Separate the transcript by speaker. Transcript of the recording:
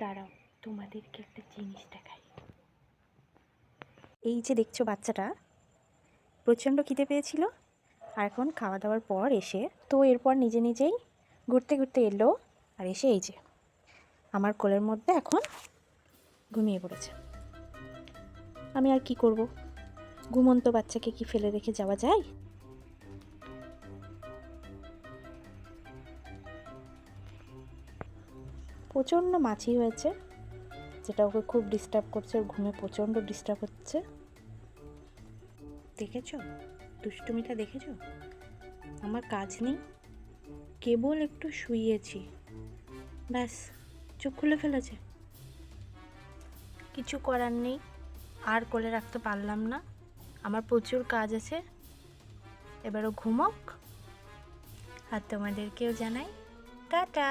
Speaker 1: দাঁড়াও, তোমাদেরকে একটা জিনিস দেখাই।
Speaker 2: এই যে দেখছ বাচ্চাটা, প্রচণ্ড খিদে পেয়েছিল, আর এখন খাওয়া দাওয়ার পর এসে তো এরপর নিজে নিজেই ঘুরতে ঘুরতে এলো, আর এসে এই যে আমার কোলের মধ্যে এখন ঘুমিয়ে পড়েছে। আমি আর কি করব? ঘুমন্ত বাচ্চাকে কি ফেলে রেখে যাওয়া যায়? প্রচণ্ড মাছি হয়েছে, যেটা ওকে খুব ডিস্টার্ব করছে, ওর ঘুমে প্রচণ্ড ডিস্টার্ব হচ্ছে। দেখেছ? দুষ্টুমিটা দেখেছ? আমার কাজ নেই, কেবল একটু শুইয়েছি ব্যাস, চোখ খুলে ফেলেছে। কিছু করার নেই, আর কোলে রাখতে পারলাম না। আমার প্রচুর কাজ আছে, এবারও ঘুমোক। আর তোমাদেরকেও জানাই, টাটা!